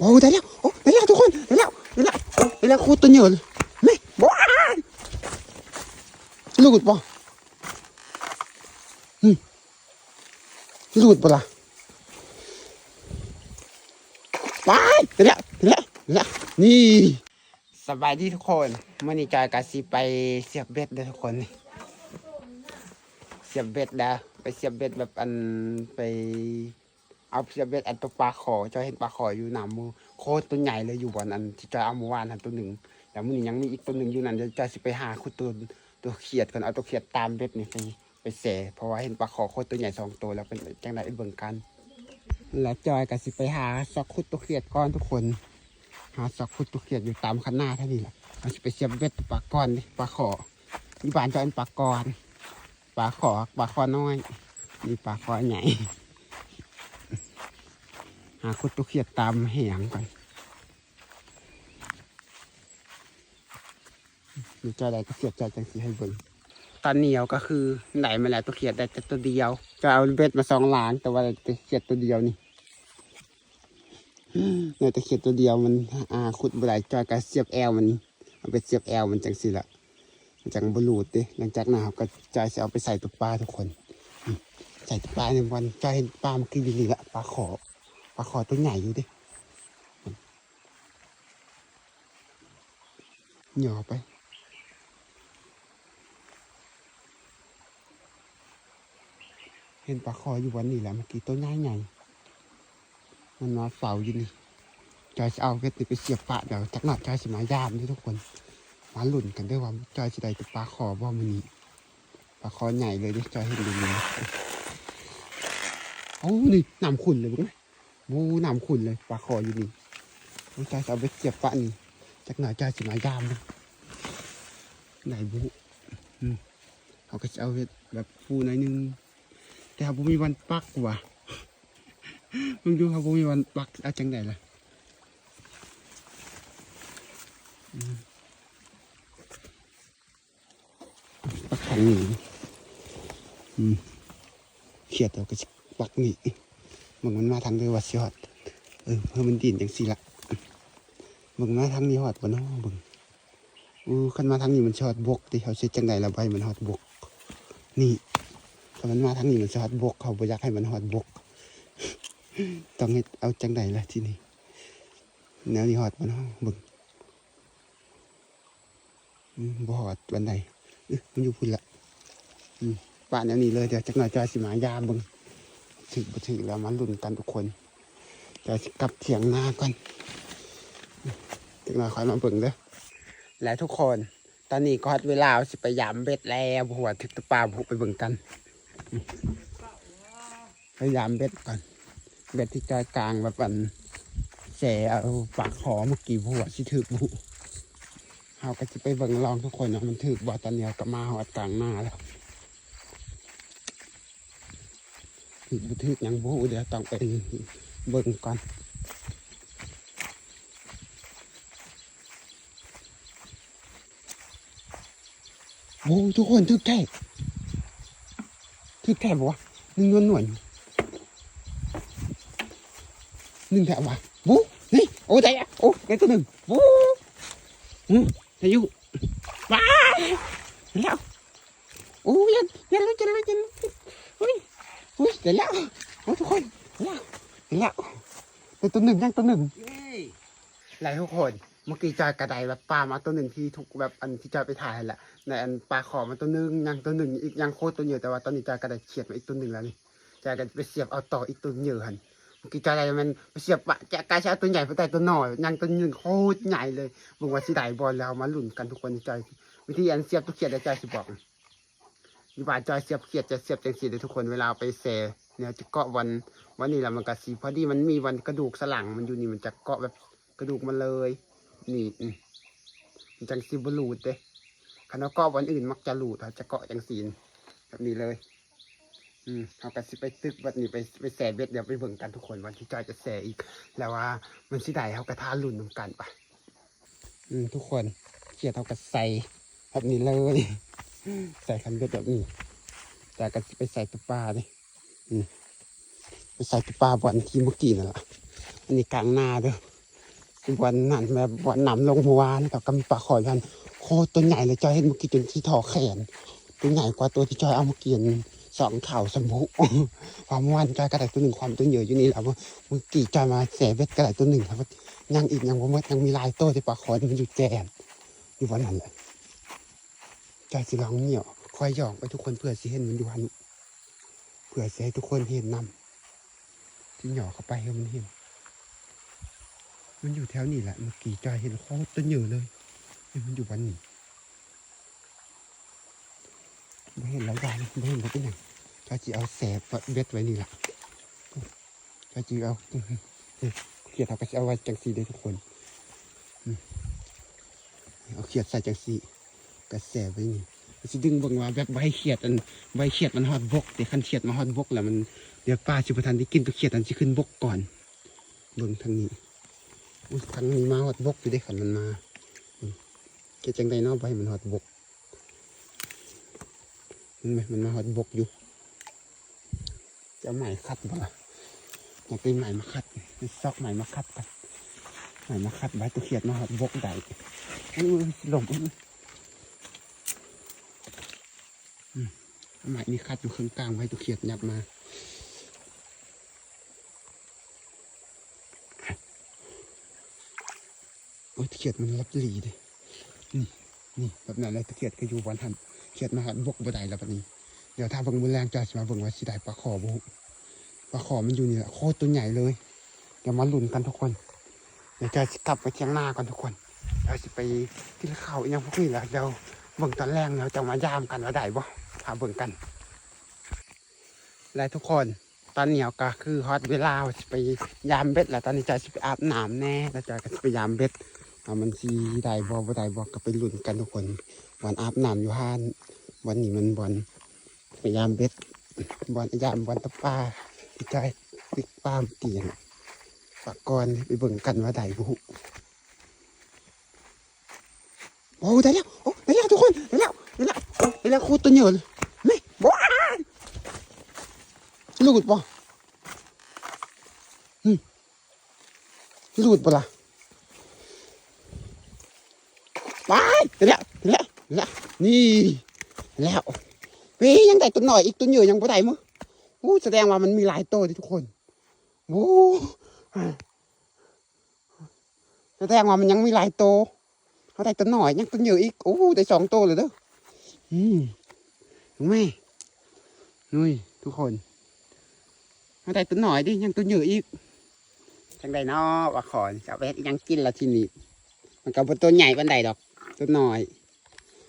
โอ้ได้แล้วโอ้ได้แล้วทุกคนได้แล้วได้แล้วได้แล้วโคตรตัวเหนียวเลยนี่ว้าวหลุดปะอืมหลุดปะล่ะว้ายได้แล้วได้แล้วได้แล้วนี่สบายดีทุกคนมื่อนี้จอยกาซีไปเสียบเบ็ดเด้อทุกคนเสียบเบ็ดแล้วไปเสียบเบ็ดแบบอันไป เอาเสียบเบ็ดอันตัวปลาขอจอยเห็นปลาขออยู่หนามมือโคตรตัวใหญ่เลยอยู่บนอันที่จอยเอาเมื่อวานอันตัวหนึ่งแต่มื่อนี้ยังมีอีกตัวหนึ่งอยู่นั่นเดี๋ยวจอยสิไปหาคุดตัวตัวเขียดก่อนเอาตัวเขียดตามเบ็ดนี่ไปไปเสเพราะว่าเห็นปลาขอโคตรตัวใหญ่สองตัวแล้วเป็นจังไดเบิ่งกันแล้วจอยก็สิไปหาซอกคุดตัวเขียดก่อนทุกคน หาซอกคุดตัวเขียดอยู่ตามคันหน้าท่านี้แหละเราสิไปเสียบเบ็ดปลาก้อนปลาขอนี่บ้านจอยเป็นปลากอนปลาขอปลาคอน้อยนี่ปลาคอใหญ่ หาคุดตัวเขียดตามเหงก่อนมีจใดตัวเขียดจจังสีให้เบิ่งตอนเหนียวก็คือไหนมาแล้วตัวเขียดได้แต่ตัวเดียว จะเอาเบ็ดมาสองหลางแต่ว่าตัวเขียดตัวเดียวนี่เนี่ยตะเขียดตัวเดียวมันอ่าขุดบไหลจอยกระเสียบแอลมันเอาไปเสียบแอลมันจังสิละมันจังบรูดดิหลังจากนั้นครับก็จอยจะเอาไปใส่ตัวปลาทุกคน ใส่ตัวปลาในวันจอยเห็นปลามันกินดีๆละปลาขอาขอตัวใหญ่อยู่ดิหนียวไป เห็นปลาคออยู่วันนี้แหละเมื่อกี้ตัวใหญ่ใหญ่มันมาเฝ้าอยู่นี่จอยจะเอาเก็ดนี่ไปเสียบปลาเดี๋ยวจักหน่อยจอยสิมายามนี่ทุกคนมาหลุ่นกันด้วยว่าจอยจะได้ตัวปลาคอบ่มันนี้ปลาคอใหญ่เลยดิจอยเห็นดูนี่โอ้นี่น้ำขุ่นเลยบุ้ง โอ้น้ำขุ่นเลยปลาคออยู่นี่โอ้จอยจเอาไปเสียบปลานี่จักหน่อยจอยสิมายามนะไหนบุเขาก็จะเอาแบบฟูหน่อยนึง แต่เขาบ่มีวันปักว่ะมึงดูเขาบ่มีวันปักเอาจังไดล่ะปักทางนี้อืมเขียดเราก็สิปักนี่ มึงมันมาทางเรือว่าสิฮอดเออเพื่อมันดินจังซี่ละมึงมาทางนี้ฮอดบ่เนาะเบิ่งอู้คันมาทางนี้มันสิฮอดบกติเขาสิจังไดล่ะใบมันฮอดบก นี่ถ้ามันมาทางนี้มันจะฮอดบก เขาบ่อยากให้มันฮอดบก ต้องเฮ็ดเอาจังใดล่ะที่นี่แนวนี้ฮอดบ่เนาะเบิ่งบ่ฮอดวันใดอึมันอยู่พุ่นละอืมป่านแนวนี้เลยเดี๋ยวจักหน่อยจอยสิมายามเบิ่ง ถึกบ่ถึกแล้วมาลุ้นกันทุกคนจอยสิกลับเถียงหน้าก่อนจักหน่อยคอยมาเบิ่งเด้อและทุกคน ตอนนี้ก็ฮอดเวลาสิไปยามเบ็ดแล้วหัวถึกตะปาบุไปเบิ่งกันพยายามเบ็ดก่อน เบ็ดที่จอยกลางแบบันแสเอาปากขอเมื่อกี้หัวสิถึกบุเราก็จะไปเบิ่งลองทุกคนนะมันถึกบ่ตอนนี้ก็มาหอดกลางหน้าแล้ว ถึกบุถึกหยังบุเดี๋ยวต้องไปเบิ่งก่อนโอ้ทุกคนถึกแท้ถึกแท้บ่วะหนึ่งนวลหน่วยหนึ่งแถววะบูนี่โอ้ได้อะโอ้ได้ตัวหนึ่งบูอืมอายุว้าแล้วโอ้ยันยันแล้วยันแล้วยันแล้วอุ้ย อุ้ยได้แล้วโอ้ทุกคนได้แล้วได้แล้วตัวหนึ่งยังตัวหนึ่งหลายทุกคนเมื่อกี้จอยกระไดแบบปลามาตัวหนึ่งที่ทุกแบบอันที่จอยไปถ่ายแหละในอันปลาขอมาตัวหนึ่งยังตัวหนึ่งอีกยังโคตรตัวเหยื่อแต่ว่าตอนนี้จอยกระไดเขียดมาอีกตัวหนึ่งแล้วนี่จอยก็ไปเสียบเอาต่ออีกตัวเหยื่อหันเมื่อกี้จอยอะไรมันไปเสียบปะจะกลายใช้ตัวใหญ่ไปแต่ตัวหน้อยยังตัวหนึ่งโคตรใหญ่เลยมึงว่าสิได้บอลแล้วมาหลุ้นกันทุกคนในใจวิธีอันเสียบตัวเขียดในใจสิบอก อยู่บ้านจอยเสียบเขียดจะเสียบจังสีเลยทุกคนเวลาไปเสเนี่ยจะเกาะวันวันนี้แหละมันก็สีพอดีมันมีวันกระดูกสลังมันอยู่นี่มันจะเกาะแบบกระดูกมันเลย นี่มันจังสีบรูดเด้คันเอาเกาะวันอื่นมักจะหลูดเขาจะเกาะจังสีแบบนี้เลย อืมเอากระสิไปตึกวันนี้ไปไปแสเบ็ดเดี๋ยวไปเบิ่งกันทุกคนวันที่จอยจะแสอีก แล้วว่า มันสิได้เขากระทาลุ่นนำกันปะอืม ทุกคนเกียดเขากระใสแบบนี้เลย ใส่คันเบ็ดแบบนี้ แต่กระสิไปใส่ตุปลาดิอืมไปใส่ตุปลาบอนที่เมื่อกี้นั่นแหละอันนี้กลางนาเด้อวันนั้นแบบวันน้ำลงเมื่อวานกับกำปลาขอยกันโคตัวใหญ่เลยจอยเห็นเมื่อกี้จนที่ถอแขน ตัวใหญ่กว่าตัวที่จอยเอามาเกียนสองเข่าสมุความวันจอยกระไดตัวหนึ่งความตัวเยื่ออยู่นี่แหละว่าเมื่อกี้จอยมาแสเบ็ดกระไดตัวหนึ่งครับยังอีกยังว่ามื่อยังมีลายโต้ที่ปลาขอยมันอยู่แจนอยู่วันนั้นแหละ จสิลองเหนี่ยวคอยหยอกไปทุกคนเพื่อสิเห็นมันอยู่หันเพื่อสิให้ทุกคนเห็นนำที่หยอกเข้าไปให้มันเห็น มันอยู่แถวนี้แหละเมื่อกี้จอยเห็นโคตรตัวเหยื่อเลยมันอยู่วันนี้ไม่เห็นแล้วยายไม่เห็นแล้วที่ไหนจอยจีเอาแสบเบ็ดไว้นี่แหละจอยจีเอาเนี่ยเขียดเอาไปเอาไว้จังสีได้ทุกคนเอาเขียดใส่จังสี กระแสไว้นี่มันจะดึงเบังว่าแบบใบเขียดอันใบเขียดมันฮอดบกแต่คันเขียดมาฮอดบกแล้วมันเดี๋ยวป้าชิบทันได้กินตัวเขียดอันจะขึ้นบกก่อนเบิ่งทางนี้อุ๊ยคันนี้มาหอดบกอยู่ได้ขันมันมาเกจังไดเนาะใบมันหอดบกมันไหมมันมาหอดบกอยู่จะเอาไหม่คัดบ่ล่ะอยากไปไหม่มาคัดซอกไหม่มาคัดกันไหม่มาคัดใบตัวเขียดมาหอดบกได้อันนี้มันหลงอืมอืม เอาไหมนี่คัดอยู่ข้างกลางใบตัวเขียดหยับมาโอ้ยตะเขียดมันรับหลีเลยนี่นี่แบบนั้นเลยตะเขียดก็อยู่วันหันเขียดมาหันบกบ่ได้แล้วแบบนี้ เดี๋ยวถ้าเบิ่งมือแรงจะมาเบิ่งว่าสิได้ปลาขอบุปลาขอมันอยู่นี่แหละโคตรตัวใหญ่เลยเดี๋ยวมาลุ้นกันทุกคน เดี๋ยวจะกลับไปเที่ยงหน้ากันทุกคนเราสิไปกินข้าวอีกอยังพวกนี้แหละเดี๋ยวเบิ่งตอนแรกเราจะมายามกันว่าได้บ่าเบิ่งกัน และทุกคนตอนเหนียวก็คือฮอตเวลาสิไปยามเบ็ดแหล้วตอนนี้จะไปอาบน้ำแน่แล้วจะก็สิไปยามเบ็ดว่ามันสิได้บ่บ่ได้บ่ก็ไปลุ้นกันทุกคนวันอาบน้ำอยู่ห้านวันนี้มันบอลพยายามเบ็ดบอลยายามบอลตะปาที่ใจติกปลามเตียนฝากก่อนไปเบิ่งกันว่าได้บุโอ้ได้แล้วโอ้ได้แล้วทุกคนได้แล้วได้แล้วได้แล้วคูตัวเหนียวเลยไม่บ้าน ลูดป่ะอืมลูดปะล่ะไปได้แล้วแล้วแล้วนี่แล้วเฮ้ยยังได้ตัวหน่อยอีกตัวเหยื่อยังไม่ได้มั้งโอ้แสดงว่ามันมีหลายตัวทุกคนโอ้แสดงว่ามันยังมีหลายตัวเขาได้ตัวหน่อยยังตัวเหยื่ออีกโอ้ได้สองตัวเลยเด้ออืมถูกไหมนุ้ยทุกคน เขาได้ตัวหน่อยดิยังตัวเหยื่ออีกจังได้เนาะว่าขอนจะเวทยังกินละทีนี้มันก็เป็นตัวใหญ่ปันใดดอก ตัวหน่อย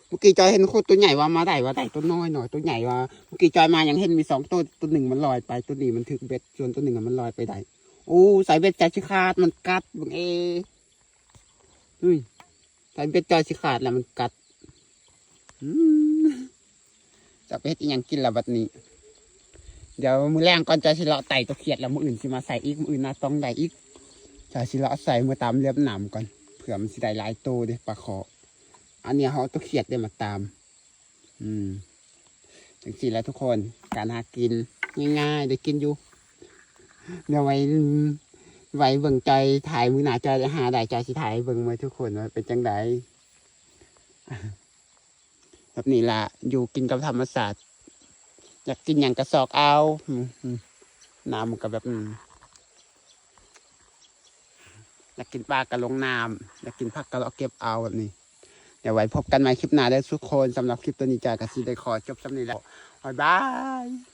เมื่อกี้จอยเห็นโคตรตัวใหญ่ว่ามาได้ว่าได้ตัวน้อยหน่อยตัวใหญ่ว่าเมื่อกี้จอยมายังเห็นมีสองตัวตัวหนึ่งมันลอยไปตัวนี้มันถึกเบ็ดส่วนตัวหนึ่งอะมันลอยไปได้โอ้สายเบ็ดจอยชิขาดมันกัดบังเออุ้ยสายเบ็ดจอยชิขาดแล้วมันกัดอืมจะไปเฮ็ดยังกินละบัดนี้ เดี๋ยวมือแรงก่อนจอยสิเลาะไต่ตัวเขียดแล้วมืออื่นสิมาใส่อีกมืออื่นนาต้องได้อีกจอยสิเลาะใส่มือตามเรียบหนามก่อนเผื่อมันสิได้หลายตัวเด้ปลาขออันนี้เขาตัวเขียดได้มาตาม อืมจังสิแล้วทุกคนการหากินง่ายๆได้กินอยู่เดี๋ยวไว้ไว้เบิ่งใจถ่ายมือหนาใจหาได้ใจสิถ่ายเบิ่งไว้ทุกคนว่าเป็นจังไดแบบนี้ละอยู่กินกับธรรมศาสตร์ อยากกินอย่างกระสอกเอาน้ำมันก็แบบอืมอยากกินปลากระลงน้ำอยากกินผักกระเลาะเก็บเอาแบบนี้เดี๋ยวไว้พบกันใหม่คลิปหน้าได้ทุกคนสำหรับคลิปตัวนี้จากกสิได้ขอจบสำนีแล้วบ๊ายบาย